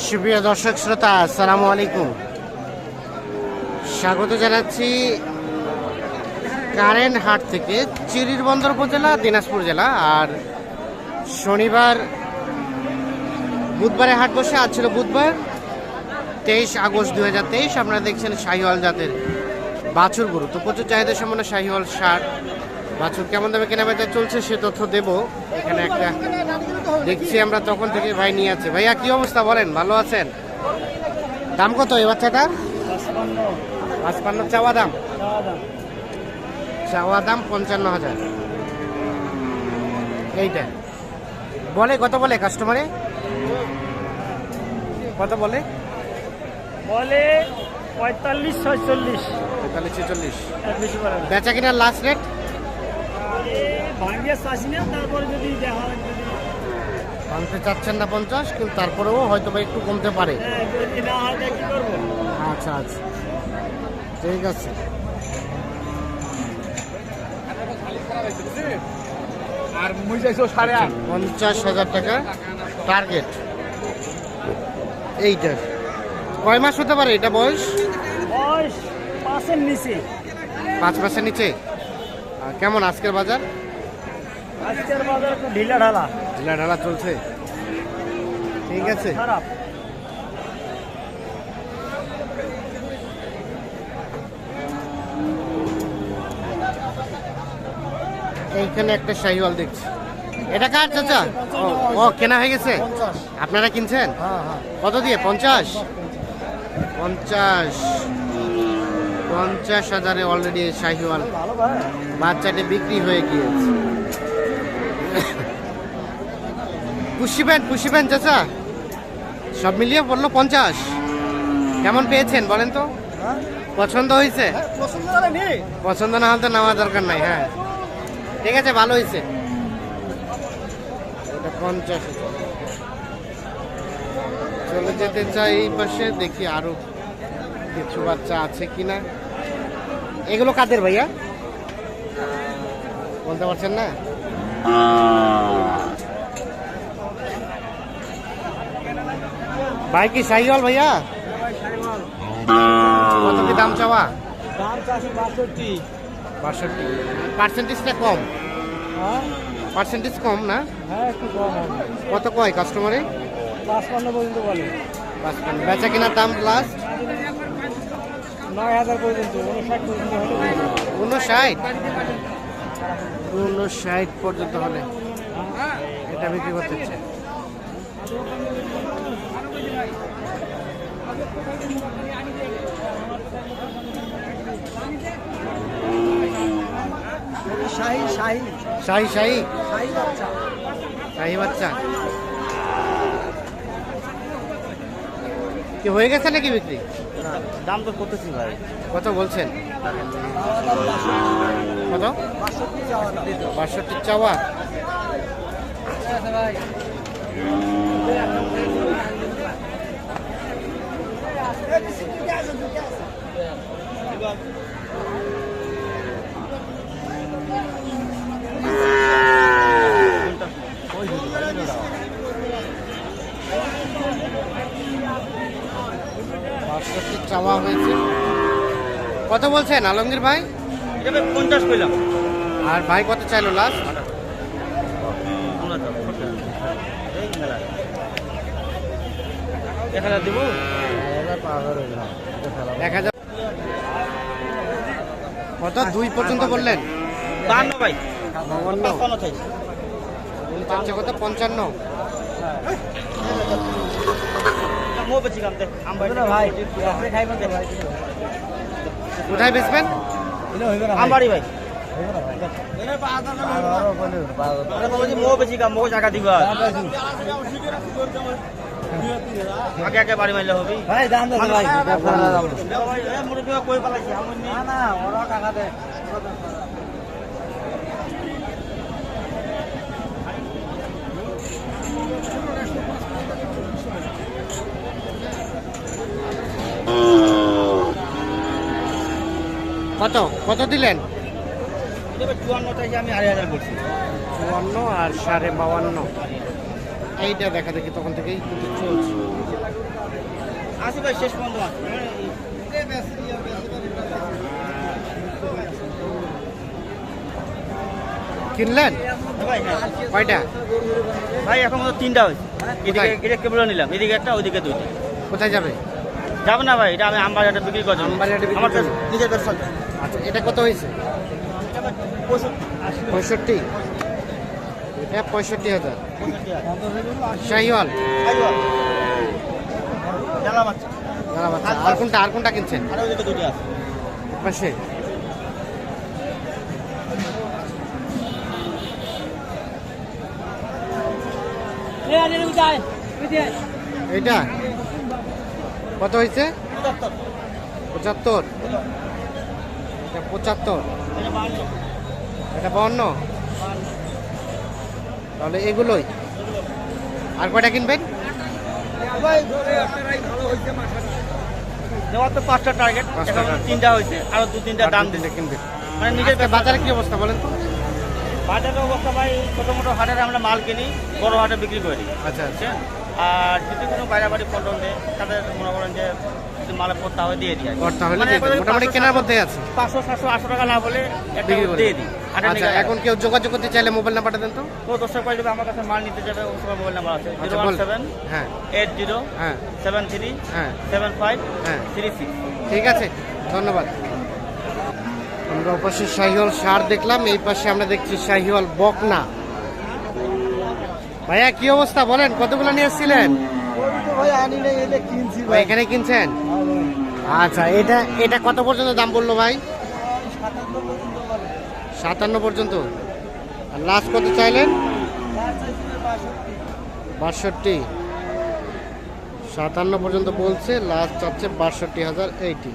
সুপ্রিয় দর্শক শ্রোতা, আসসালামু আলাইকুম। স্বাগত জানাচ্ছি কারেন্ট হাট থেকে চিরির বন্দর উপজেলা, দিনাজপুর জেলা। আর শনিবার বুধবারে হাট বসে, আজ ছিল বুধবার, তেইশ আগস্ট দু হাজার তেইশ। আপনারা দেখছেন শাহিওয়াল জাতের বাছুর গরু। তো প্রচুর চাহিদা সম্পন্ন শাহিওয়াল ষাট। বাছুর কেমন দামে কেনা বেচা চলছে সে তথ্য দেব। এখানে একটা দেখছি আমরা তখন থেকে ভাই নিয়ে আছে। ভাইয়া কি অবস্থা বলেন? ভালো আছেন? দাম কত এই বাচ্চাটার পাঁচপান্ন। চাওয়া দাম? চাওয়া দাম পঞ্চান্ন হাজার। এইটা। বলে কত বলে কাস্টমারে কত বলে? বলে পঁয়তাল্লিশ ছয়চল্লিশ। পঁয়তাল্লিশ ছেচল্লিশ বেচা কিনার লাস্ট রেট ভাঙিয়ে চাষি না তারপরে যদি দেখা ভাঙতে চাচ্ছেন না পঞ্চাশ কিন্তু তারপরেও হয়তো বা একটু কমতে পারে। আচ্ছা আচ্ছা। ঠিক আছে। আর মুই সাড়ে আট। পঞ্চাশ হাজার টাকা টার্গেট। এইটা। কয় মাস হতে পারে এটা বয়স? বয়স পাঁচের নিচে। পাঁচ মাসের নিচে? কেমন আজকের বাজার? আজকের বাজার ঢিলা ঢালা। ঢিলা ঢালা চলছে। ঠিক আছে? এইখানে একটা শাহিওয়াল দেখছি। এটা কার চাচা? ও, কেনা হয়ে গেছে? আপনারা কিনছেন? কত দিয়ে? পঞ্চাশ? পঞ্চাশ পঞ্চাশ। হাজারে অলরেডি শাহিওয়াল বাচ্চাটি বিক্রি হয়ে গিয়েছে। পুষিবেন পুষিবেন চাচা। সব মিলিয়ে বলল পঞ্চাশ। কেমন পেয়েছেন বলেন তো? পছন্দ হয়েছে? পছন্দ না হলে নেওয়া দরকার নাই হ্যাঁ। ঠিক আছে, ভালো হয়েছে। এটা পঞ্চাশ চলে যেতে চাই এই পাশে, দেখি আরও কিছু বাচ্চা আছে কিনা। এগুলো কাদের ভাইয়া? বলতে পারছেন না? ভাই কি সাইকেল ভাইয়া? কত কি দাম চাওয়া? দাম চাষি বাষট্টি। বাষট্টি। পার্সেন্টেজটা কম? হ্যাঁ? পার্সেন্টেজ কম না? হ্যাঁ একটু কম কত কয় কাস্টমারে পাঁচপান্ন পর্যন্ত বলে। পাঁচপান্ন। বেচা কেনার দাম প্লাস নয় হাজার পর্যন্ত উনষাট পর্যন্ত। উনষাট? উনষাট পর্যন্ত হলে। এটা বিক্রি করতে চাই শাহি শাহি। শাহি শাহি? শাহি বাচ্চা। শাহি বাচ্চা। কি হয়ে গেছে নাকি বিক্রি? দাম তো করতেছি ভাই। কত বলছেন? কত? বাষট্টি চাওয়া। দাম বাষট্টি চাওয়া হয়েছে। কত বলছেন আলমগীর ভাই? পঞ্চাশ পেলাম আর ভাই কত চাইলো লাস্ট এক হাজার দেবো? এক হাজার কত দুই পর্যন্ত বললেন। বান্ন ভাই। চাচ্ছে কত পঞ্চান্ন। কোথায় বেচবেন? আম বাড়ি ভাই। মো বেশি কাম মো জায়গা দিবা আগে আগে বাড়ি মারলে হবে। ভাই দাম দে ভাই। মুরব্বী কই পালাইছি? আমি না। না ওরা টাকা দে কত? কত দিলেন? চুয়ান্ন চাইছি আমি আড়াই হাজার করছি। চুয়ান্ন আর সাড়ে বাউান্ন এইটা দেখা দেখি তখন থেকেই কিন্তু চলছে। আসি ভাই শেষ পর্যন্ত কিনলেন? ভাই হ্যাঁ। কয়টা? ভাই এখন মতো তিনটা হয়েছে? এদিকে এটা কেবল নিলাম এদিকে একটা ওইদিকে দুইটা। কোথায় যাবে? যাব না ভাই এটা আমি আমবাজারটা বিক্রি করছি আমার? নিজের ব্যবসা আচ্ছা এটা কত হয়েছে? পঁয়ষট্টি? এটা পঁয়ষট্টি হাজার। শাহিওয়াল। আর কোনটা আর কোনটা কিনছেন? পাশে। এইটা? কত হয়েছে? পঁচাত্তর। এটা পঁচাত্তর। এটা। এটা বাউন্ন তাহলে এগুলোই। আর কয়টা কিনবেন? তো পাঁচটা টার্গেট তিনটা হয়েছে আরও দু তিনটা দাম দিলে কিনবেন। মানে নিজের বাজারে কি অবস্থা বলেন তো? বাজারের অবস্থা ভাই ছোট মোটো হাটের আমরা মাল কিনি বড় হাটে বিক্রি করি। আচ্ছা আচ্ছা। আর যদি কোনো বাইরে বাড়ি দেয় তাদের মনে করেন যে যদি মালে পড়তে হবে দিয়ে দিই। মানে মোটামুটি কেনার মধ্যে আছে। পাঁচশো সাতশো আটশো টাকা না বলে দিয়ে দিই। আচ্ছা এখন কেউ যোগাযোগ করতে চাইলে মোবাইল নাম্বারটা দেন তো। তো দর্শক ভাই যদি আমার কাছে মাল নিতে যাবে ওই সময় মোবাইল নাম্বার আছে। আচ্ছা জিরো ওয়ান সেভেন হ্যাঁ। এইট জিরো হ্যাঁ। সেভেন থ্রি হ্যাঁ। সেভেন ফাইভ হ্যাঁ। Three six. ঠিক আছে ধন্যবাদ। আমরা ওপাশে শাহিওয়াল সার দেখলাম এই পাশে আমরা দেখছি শাহিওয়াল বকনা। ভাইয়া কি অবস্থা বলেন কতগুলো নিয়ে এসেছিলেন? এখানে কিনছেন? আচ্ছা এটা এটা কত পর্যন্ত দাম বলল ভাই? সাতান্ন পর্যন্ত। আর লাস্ট কত চাইলেন? বাষট্টি। সাতান্ন পর্যন্ত বলছে লাস্ট চাচ্ছে বাষট্টি হাজার এইটি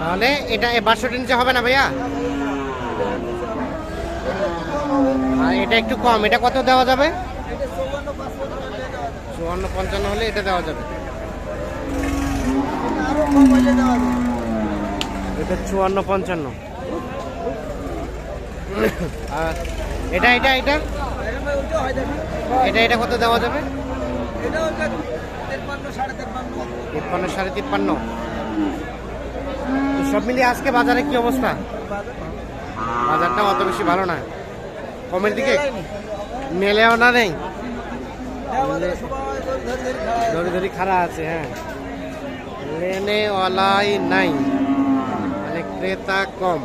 তাহলে এটা বাষট্টি নিচে হবে না ভাইয়া? এটা একটু কম, এটা কত দেওয়া যাবে? চুয়ান্ন পঞ্চান্ন হলে এটা দেওয়া যাবে। এটা চুয়ান্ন পঞ্চান্ন। আর এটা এটা এটা? এটা এটা কত দেওয়া যাবে? তিপ্পান্ন সাড়ে তিপ্পান্ন। তো সব মিলিয়ে আজকে বাজারে কি অবস্থা? বাজারটা অত বেশি ভালো না। কমের দিকে? মেলেও না নেই। ধরে ধরে খাড়া আছে হ্যাঁ। লেনে লেনেওয়ালাই নাই মানে ক্রেতা কম।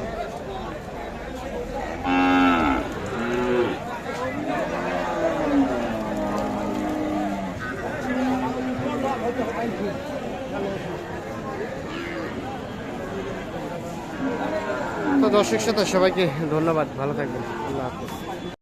তো দর্শক শ্রোতা, সবাইকে ধন্যবাদ। ভালো থাকবেন। আল্লাহ হাফিজ।